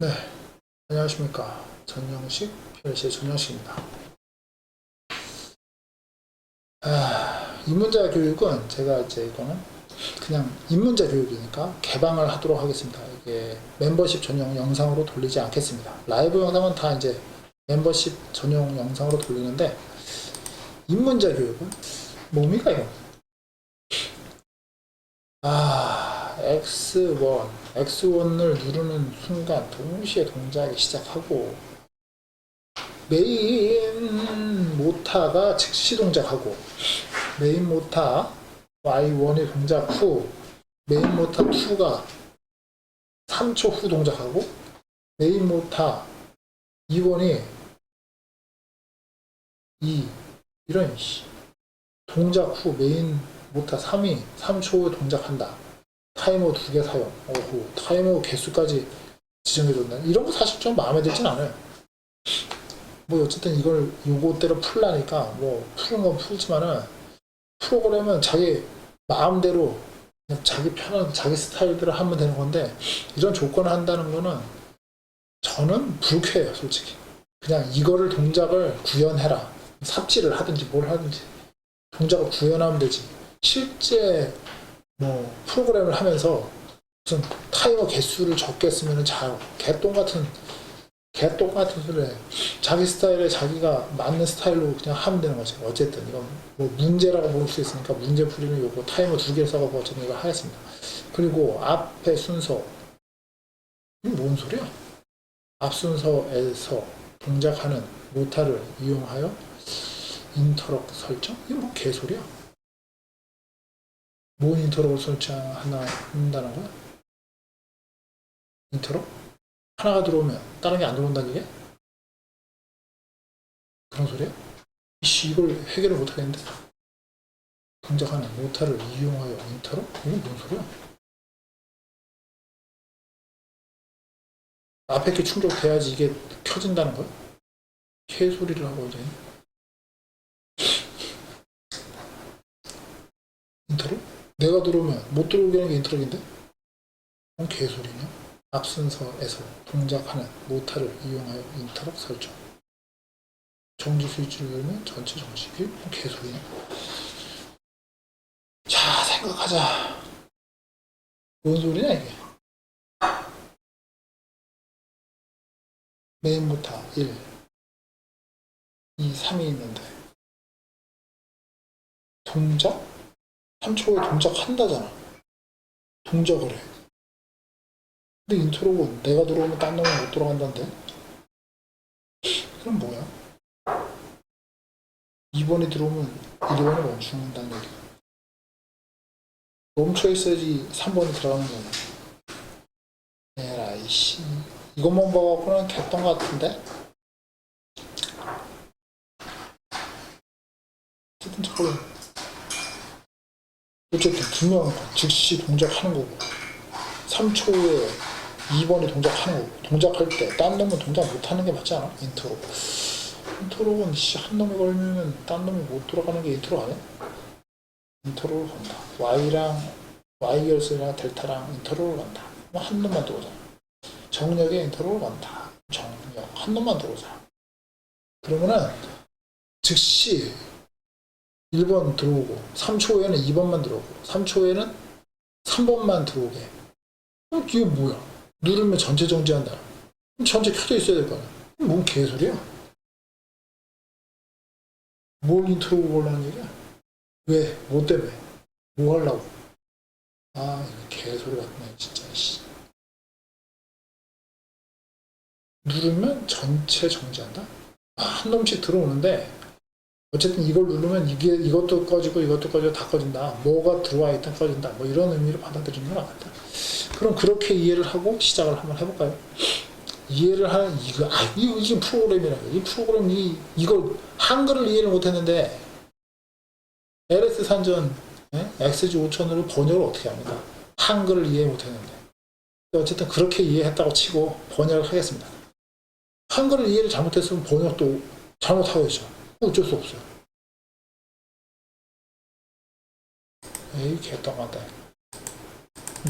네, 안녕하십니까. 전영식, PLC의 전영식입니다. 아, 입문자 교육은 제가 이제 이거는 그냥 입문자 교육이니까 개방을 하도록 하겠습니다. 이게 멤버십 전용 영상으로 돌리지 않겠습니다. 라이브 영상은 다 이제 멤버십 전용 영상으로 돌리는데 입문자 교육은 뭡니까 이거? 아, X1, X1을 누르는 순간 동시에 동작이 시작하고 메인 모타가 즉시 동작하고 메인 모타 Y1의 동작 후 메인 모타 2가 3초 후 동작하고 메인 모타 2번이 2 이런 씨. 동작 후 메인 모타 3이 3초 후에 동작한다. 타이머 두 개 사용. 어후, 타이머 개수까지 지정해줬네. 이런 거 사실 좀 마음에 들진 않아요. 뭐 어쨌든 이걸 요거대로 풀라니까 뭐 푸는 건 풀지만은 프로그램은 자기 마음대로 자기 편한 자기 스타일대로 하면 되는 건데 이런 조건을 한다는 거는 저는 불쾌해요 솔직히 그냥 이거를 동작을 구현해라 삽질을 하든지 뭘 하든지 동작을 구현하면 되지 실제 뭐 프로그램을 하면서 무슨 타이머 개수를 적게 쓰면은 잘 개똥 같은 개똥 같은 소리를 해. 자기 스타일에 자기가 맞는 스타일로 그냥 하면 되는 거지. 어쨌든 이건 뭐 문제라고 볼 수 있으니까 문제 풀이는 요거 타이머 두 개를 써가지고 어쨌든 이거 하겠습니다. 그리고 앞에 순서 이게 뭔 소리야? 앞 순서에서 동작하는 모타를 이용하여 인터럽 설정? 이게 뭐 개소리야? 뭔 인터럽을 설정하나 한다는 거야? 인터럽? 하나가 들어오면 다른 게 안 들어온다는 얘기야? 그런 소리야? 이씨 이걸 해결을 못 하겠는데 동작하는 모타를 이용하여 인터럽? 이건 뭔 소리야? 앞에 게 충족돼야지 이게 켜진다는 거야? 개소리를 하고 이제 인터럽? 내가 들어오면 못 들어오게 하는 게 인터럽인데? 그건 개소리냐? 앞순서에서 동작하는 모타를 이용하여 인터럽 설정. 정지 스위치를 열면 전체 정식이 뭐 개소리냐? 자, 생각하자. 뭔 소리냐, 이게? 메인 모타 1, 2, 3이 있는데, 동작? 3초에 동작한다잖아. 동작을 해. 근데 인트로고 내가 들어오면 딴 놈은 못 들어간다는데? 그럼 뭐야? 2번이 들어오면 1번이 멈춘다는 얘기. 멈춰 있어야지 3번이 들어가는 거야. 에라이 씨. 이것만 봐갖고는 개똥 같은데? 어쨌든 저걸 어쨌든 두 명 즉시 동작하는 거고 3초 후에 2번이 동작하는 거고 동작할 때 딴 놈은 동작 못하는 게 맞지 않아? 인트로. 인트로는 씨, 한 놈이 걸리면 딴 놈이 못 돌아가는 게 인트로 아니야? 인트로를 간다. Y랑 Y 열쇠랑 델타랑 인트로를 간다. 뭐한 놈만 들어오잖아 정력에 인트로를 간다. 정력. 한 놈만 들어오잖아 그러면은 즉시 1번 들어오고 3초 후에는 2번만 들어오고 3초 후에는 3번만 들어오게 어, 이게 뭐야? 누르면 전체 정지한다. 그럼 전체 켜져 있어야 될 거 아니야? 뭔 개소리야? 뭘 인트로 보려는 얘기야? 왜? 뭐 때문에? 뭐 하려고? 아, 이거 개소리 같네, 진짜, 씨. 누르면 전체 정지한다? 아, 한 놈씩 들어오는데, 어쨌든 이걸 누르면 이게, 이것도 꺼지고 이것도 꺼지고 다 꺼진다. 뭐가 들어와 있든 꺼진다. 뭐 이런 의미로 받아들이는 건 아니다. 그럼 그렇게 이해를 하고 시작을 한번 해볼까요? 이해를 하는 이거 아 이게 프로그램이라는 거이 프로그램 이 이걸 한글을 이해를 못했는데 LS 산전 예? XG 5000으로 번역을 어떻게 합니까? 한글을 이해 못했는데 어쨌든 그렇게 이해했다고 치고 번역을 하겠습니다. 한글을 이해를 잘못했으면 번역도 잘못하겠죠. 어쩔 수 없어요. 에이 개떡한다.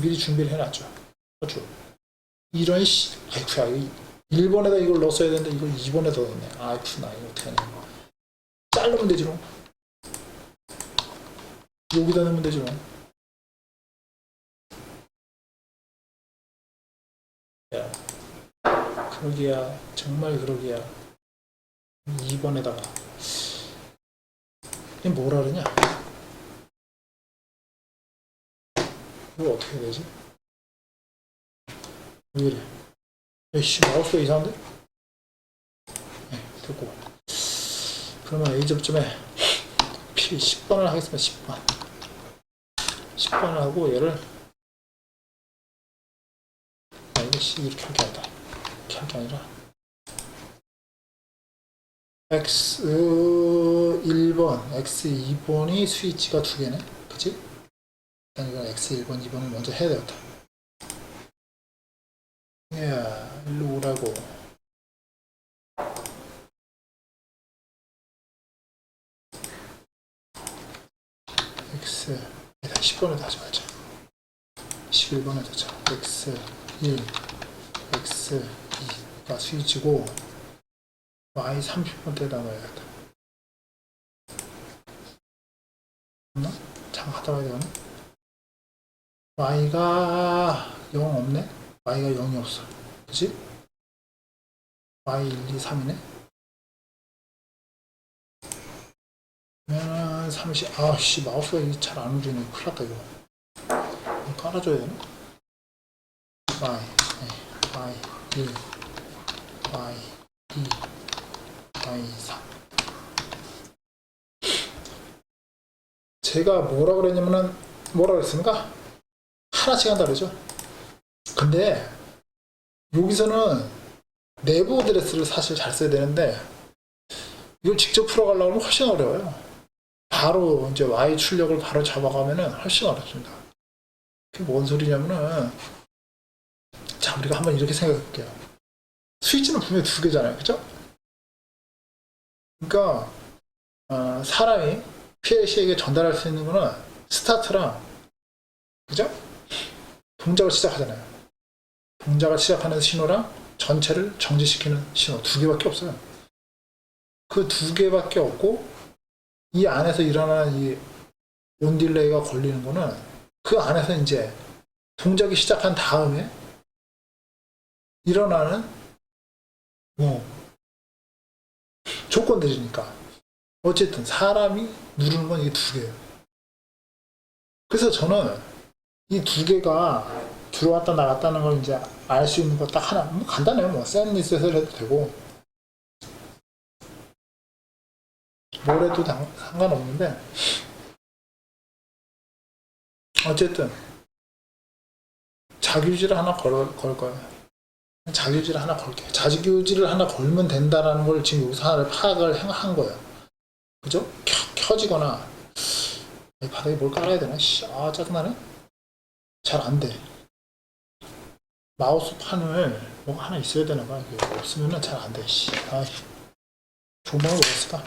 미리 준비를 해놨죠. 그렇죠. 이런 씨 아이쿠야 이 1번에다 이걸 넣었어야 되는데 이걸 2번에다 넣었네 아이쿠나 이거 어떡하냐 자르면 되지 뭐 여기다 넣으면 되지 뭐 야, 그러기야 정말 그러기야 2번에다가 이게 뭐라 그러냐? 이거 어떻게 되지? 왜 이래? 에이씨 마우스가 이상한데? 네, 됐고 그러면 A 접점에 P 10번을 하겠습니다 10번. 10번을 하고 얘를 아씨 이렇게 할 게 아니다. 이렇게 할 게 아니라 X 1번, X 2번이 스위치가 두 개네 그치? 일단 이건 X 1번, 2번을 먼저 해야 되겠다 야, 일로 오라고. X, 일단 10번에 다시 말자. 11번에 다자. X 1, X 2가 스위치고, Y 30번 때다 넣어야겠다. 없나? 잠깐 하다 봐야 되나? Y가 0 없네? y가 0이 없어. 그치? y 1, 2, 3이네? 그러면 30, 아씨, 마우스가 잘안 움직이네. 큰일 났다, 이거. 깔아줘야 되나? y, 네, y 1, y 2, y 3. 제가 뭐라 그랬냐면은, 뭐라 그랬습니까? 하나씩 한다 그러죠? 근데 여기서는 내부 어드레스를 사실 잘 써야 되는데 이걸 직접 풀어가려고 하면 훨씬 어려워요. 바로 이제 Y 출력을 바로 잡아가면은 훨씬 어렵습니다. 그게 뭔 소리냐면은 자 우리가 한번 이렇게 생각할게요. 스위치는 분명히 두 개잖아요, 그죠? 그러니까 어, 사람이 PLC에게 전달할 수 있는 거는 스타트랑 그죠? 동작을 시작하잖아요. 동작을 시작하는 신호랑 전체를 정지시키는 신호 두 개밖에 없어요. 그 두 개밖에 없고 이 안에서 일어나는 이 온딜레이가 걸리는 거는 그 안에서 이제 동작이 시작한 다음에 일어나는 뭐 조건들이니까. 어쨌든 사람이 누르는 건 이 두 개예요. 그래서 저는 이 두 개가 들어왔다 나갔다는 걸 이제 알 수 있는 거 딱 하나. 뭐 간단해요. 뭐센 리셋을 해도 되고. 뭘 해도 당- 상관없는데. 어쨌든 자기유지를 하나 걸, 걸 거예요 자기유지를 하나 걸게 자기유지를 하나 걸면 된다라는 걸 지금 하나를 파악을 한- 한 거예요 그죠? 켜, 켜지거나 이 바닥에 뭘 깔아야 되나? 씨, 아 짜증나네 잘 안 돼 마우스 판을 뭐가 하나 있어야 되나 봐. 이게 없으면은 잘안 돼. 씨. 아, 좋은 방법이 없을까?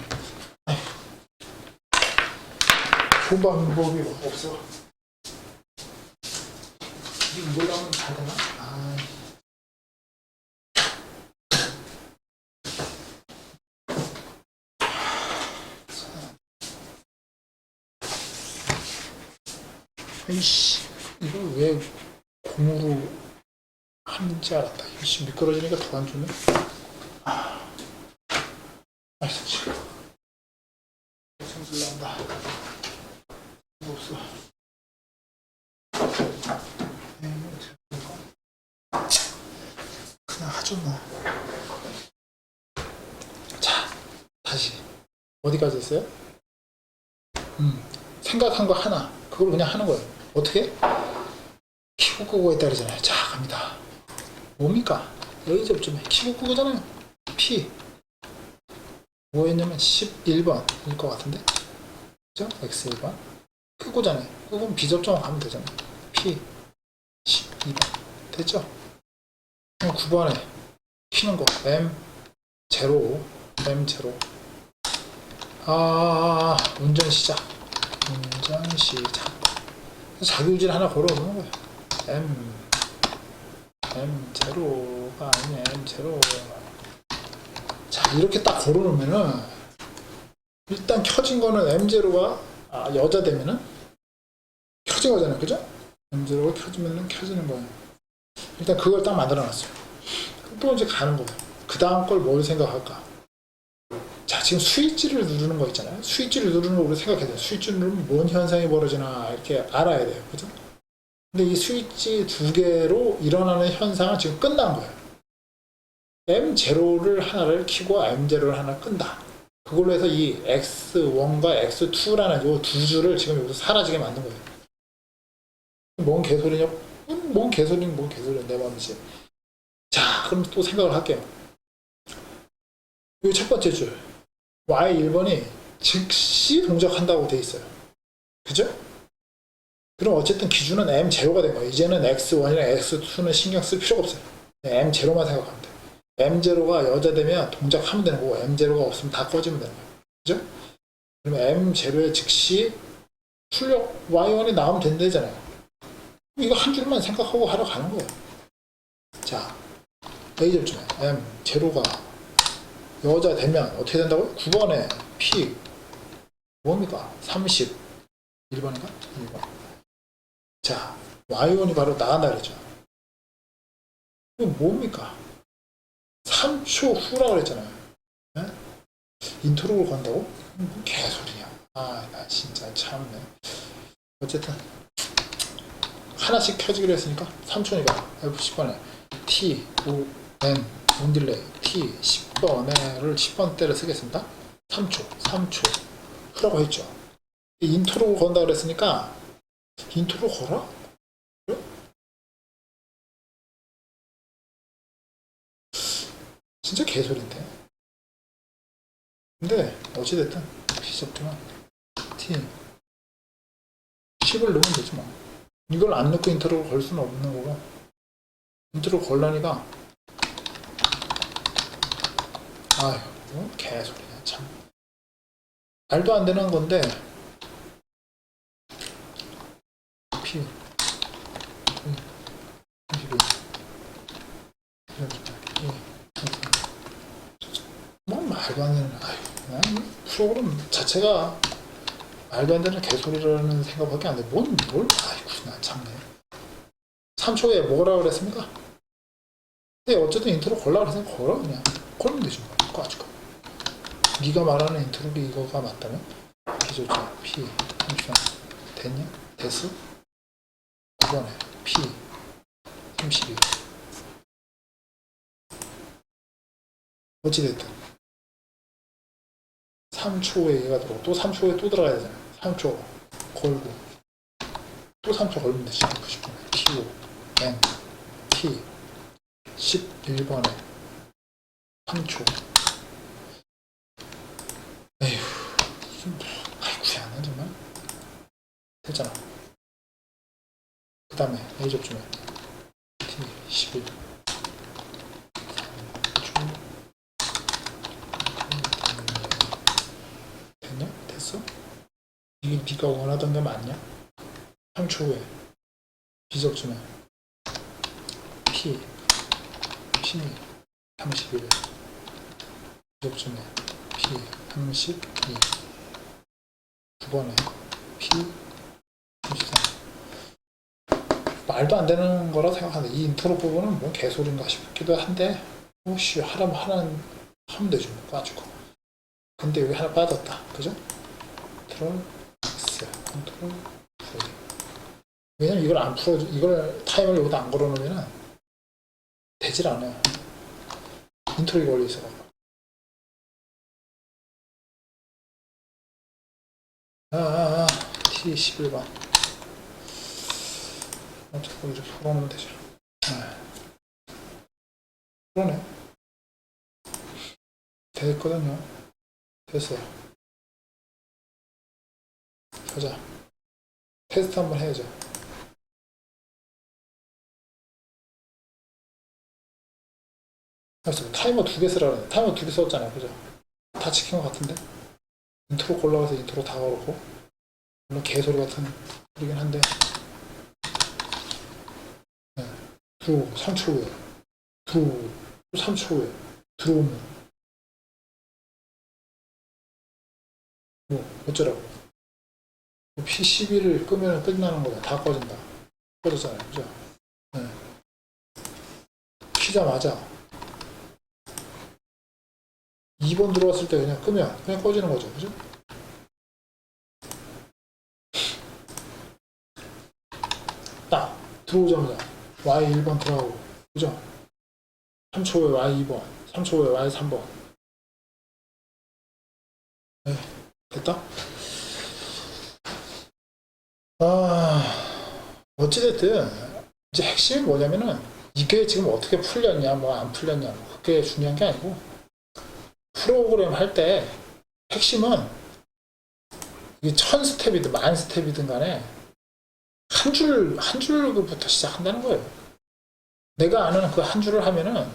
좋은 방법이 없어. 이거 이걸로 하면 잘 되나? 아. 아이씨, 이걸 왜 공으로 하는지 알았다. 이씨 미끄러지니까 더안 좋네. 아, 아이씨, 지금. 성질 난다. 뭐 없어. 어떡할까? 그냥 하죠 뭐. 자, 다시. 어디까지 했어요? 음, 생각한 거 하나. 그걸 그냥 하는 거예요. 어떻게? 끄고에 따르잖아요. 자, 갑니다. 뭡니까? 여기 접점에 키고 끄고잖아요. P. 뭐였냐면 11번일 것 같은데? 그죠? X1번. 끄고잖아요. 끄고면 B접점 가면 되잖아요. P. 12번. 됐죠? 그럼 9번에 키는 거. M. 제로. M 제로. 아, 운전 시작. 운전 시작. 자기유지를 하나 걸어놓는 거예요. M M0가 아니네 M0 자 이렇게 딱 걸어놓으면은 일단 켜진 거는 M0가 아, 여자 되면은 켜진 거잖아요. 그죠? M0가 켜지면은 켜지는 거예요. 일단 그걸 딱 만들어 놨어요. 또 이제 가는 거예요. 그 다음 걸 뭘 생각할까? 자 지금 스위치를 누르는 거 있잖아요 스위치를 누르는 거 우리 생각해야 돼요 스위치를 누르면 뭔 현상이 벌어지나 이렇게 알아야 돼요 그죠? 근데 이 스위치 두 개로 일어나는 현상은 지금 끝난 거예요. M0를 하나를 키고 M0를 하나 끈다. 그걸로 해서 이 X1과 X2라는 요 두 줄을 지금 여기서 사라지게 만든 거예요. 뭔 개소리냐? 음, 뭔 개소리는 뭔 개소리야. 내 마음이지. 자, 그럼 또 생각을 할게요. 이 첫 번째 줄. Y1번이 즉시 동작한다고 돼 있어요. 그죠? 그럼 어쨌든 기준은 M0가 된 거예요. 이제는 X1이랑 X2는 신경 쓸 필요가 없어요. M0만 생각하면 돼요. M0가 여자 되면 동작하면 되는 거고 M0가 없으면 다 꺼지면 되는 거예요. 그죠? 그러면 M0에 즉시 출력 Y1이 나오면 된다잖아요. 이거 한 줄만 생각하고 하러 가는 거예요. 자, A 절중에 M0가 여자 되면 어떻게 된다고요? 9번에 픽 뭡니까? 30 1번인가? 1번 자 와이온이 바로 나간다그랬죠 이게 뭡니까? 3초 후라 그랬잖아요 예? 네? 인터로그를 건다고? 뭐 음, 개소리야 아 나 진짜 참네 어쨌든 하나씩 켜지기로 했으니까 3초니까 F10번에 T 5 네, M 온딜레이 T 10번에를 10번대를 쓰겠습니다. 3초, 3초 흐라고 했죠. 인트로 건다 그랬으니까 인트로 걸어? 진짜 개소리인데. 근데 어찌됐든 시작되면 팀 10을 넣으면 되지 뭐. 이걸 안 넣고 인트로 걸 수는 없는 거고 인트로 걸라니까 뭐 개소리야 참 말도 안 되는 건데 P 22뭐 말도 안 되는 그냥 이 프로그램 자체가 말도 안 되는 개소리라는 생각밖에 안 돼. 뭔, 뭘, 아이고, 나 참네. 3초에 뭐라 그랬습니까? 근데 어쨌든 인트로 걸라 그래서 걸어, 그냥. 걸면 되지 뭐. 꺼지고. 네가 말하는 인트로가 이거가 맞다면? 기조자, P, 30초. 됐냐? 됐어? 9번에 P, 32. 어찌됐든. 3초에 얘가 들어오고 또 3초에 또 들어가야 되잖아요. 3초 걸고 또 3초 걸면 되지. 90분에 T5 N T 11번에 3초 에휴 아이쿠야 나 정말 됐잖아. 그 다음에 A 접점에 T 11 됐냐? 됐어? 이게 네가 원하던 게 맞냐? 3초 후에 비적점에 P P 31 비적점에 P 32 9번에 P 말도 안 되는 거라 생각하는데 이 인트로 부분은 뭐 개소리인가 싶기도 한데 뭐씨 하라면 하라는 하면 되지 뭐 가지고 근데 여기 하나 빠졌다. 그죠? 컨트롤 X, 컨트롤 V. 왜냐면 이걸 안 풀어, 이걸 타임을 여기다 안 걸어 놓으면 되질 않아요. 인트로에 걸려 있어가지고. 아, 아, 아, T11번. 어차피 이렇게 풀어놓으면 되죠. 아. 그러네. 됐거든요. 됐어요. 가자. 테스트 한번 해야죠. 알았어. 타이머 두 개 쓰라 그래. 타이머 두 개 썼잖아요. 그죠? 다 지킨 것 같은데? 인트로 골라가서 인트로 다 걸었고. 물론 개소리 같은 소리긴 한데. 네. 들어오고 3초 후에. 또 3초 후에. 들어오면. 뭐 어쩌라고. PCB를 끄면 끝나는 거야. 다 꺼진다. 꺼졌잖아요. 그죠? 네. 키자마자. 2번 들어왔을 때 그냥 끄면 그냥 꺼지는 거죠. 그죠? 딱 들어오자마자 Y 1번 들어가고 그죠? 3초 후에 Y 2번 3초 후에 Y 3번. 네 됐다? 아 어찌됐든 이제 핵심이 뭐냐면은 이게 지금 어떻게 풀렸냐 뭐 안 풀렸냐 뭐 그게 중요한 게 아니고 프로그램 할 때 핵심은 이게 천 스텝이든 만 스텝이든 간에 한 줄, 한 줄부터 시작한다는 거예요. 내가 아는 그 한 줄을 하면은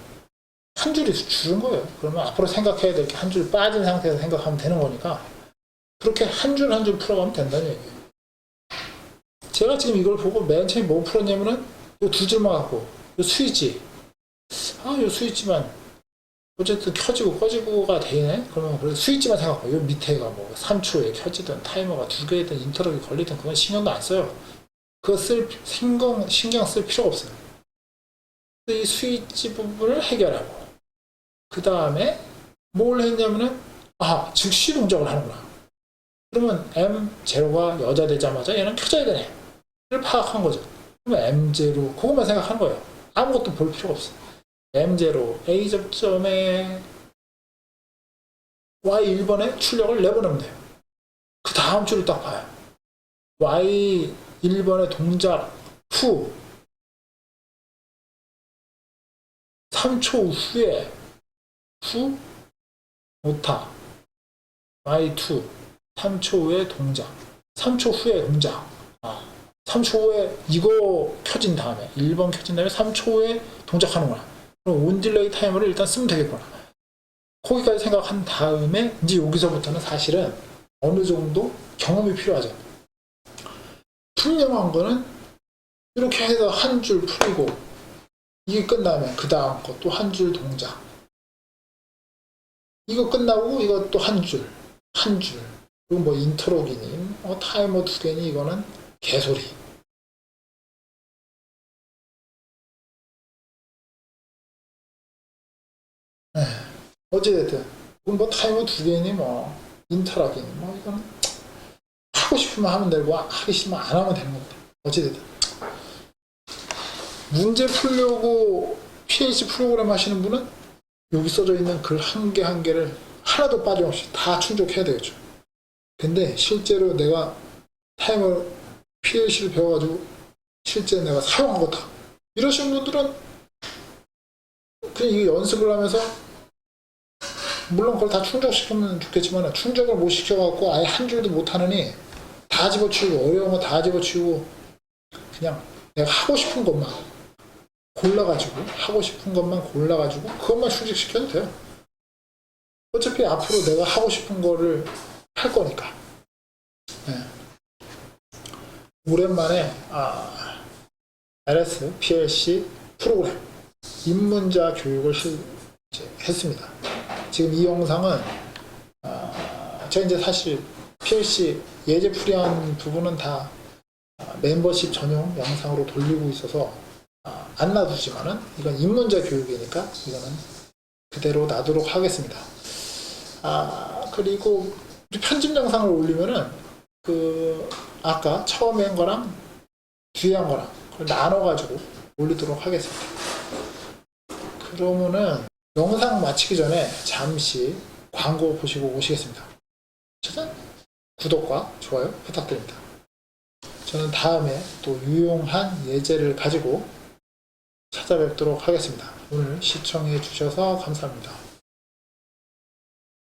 한 줄이 줄은 거예요. 그러면 앞으로 생각해야 될 게 한 줄 빠진 상태에서 생각하면 되는 거니까 그렇게 한 줄 한 줄 풀어가면 된다는 얘기예요. 제가 지금 이걸 보고 맨 처음에 뭐 풀었냐면은 이 두 줄만 갖고 이 스위치 아, 이 스위치만 어쨌든 켜지고 꺼지고가 되네? 그러면 그래서 스위치만 생각하고 이 밑에가 뭐 3초에 켜지든 타이머가 두 개든 인터럽이 걸리든 그건 신경도 안 써요. 그거 쓸 신경 신경 쓸 필요가 없어요. 이 스위치 부분을 해결하고 그 다음에 뭘 했냐면은 아 즉시 동작을 하는구나. 그러면 M0가 여자 되자마자 얘는 켜져야 되네. 를 파악한 거죠. 그러면 M0 그것만 생각하는 거예요. 아무것도 볼 필요가 없어. M0 A 접점에 Y 1번에 출력을 내보내면 돼요. 그 다음 줄을 딱 봐요. Y 1번의 동작 후 3초 후에 후 오타 Y2 3초 후에 동작 3초 후에 동작. 아, 3초 후에 이거 켜진 다음에 1번 켜진 다음에 3초 후에 동작하는구나 그럼 온딜레이 타이머를 일단 쓰면 되겠구나. 거기까지 생각한 다음에 이제 여기서부터는 사실은 어느 정도 경험이 필요하죠. 분명한 거는 이렇게 해서 한 줄 풀고 이게 끝나면 그 다음 거또한줄 동작. 이거 끝나고 또한줄 한 줄. 그리고 뭐 인터로기니 뭐 타이머 두 개니 이거는 개소리. 에, 어찌됐든 뭐 타이머 두 개니 뭐 인터로기니 뭐 이거는 하고 싶으면 하면 되고 하기 싫으면 안 하면 되는 겁니다. 어찌됐든 문제 풀려고 PH 프로그램 하시는 분은 여기 써져 있는 글 한개한 개를 하나도 빠짐없이 다 충족해야 되겠죠. 근데 실제로 내가 타이머 PLC를 배워가지고 실제 내가 사용한 거다. 이러시는 분들은 그냥 이 연습을 하면서 물론 그걸 다 충족시키면 좋겠지만 충족을 못 시켜갖고 아예 한 줄도 못 하느니 다 집어치우고 어려운 거 다 집어치우고 그냥 내가 하고 싶은 것만 골라가지고 하고 싶은 것만 골라가지고 그것만 충족시켜도 돼요. 어차피 앞으로 내가 하고 싶은 거를 할 거니까. 네. 오랜만에 아, LS, PLC 프로그램 입문자 교육을 실, 이제 했습니다. 지금 이 영상은 아, 제가 이제 사실 PLC 예제 풀이한 부분은 다 아, 멤버십 전용 영상으로 돌리고 있어서 아, 안 놔두지만은 이건 입문자 교육이니까 이거는 그대로 놔두도록 하겠습니다. 아 그리고 편집 영상을 올리면은 그 아까 처음에 한 거랑 뒤에 한 거랑 그걸 나눠가지고 올리도록 하겠습니다. 그러면은 영상 마치기 전에 잠시 광고 보시고 오시겠습니다. 짜잔! 구독과 좋아요 부탁드립니다. 저는 다음에 또 유용한 예제를 가지고 찾아뵙도록 하겠습니다. 오늘 시청해 주셔서 감사합니다.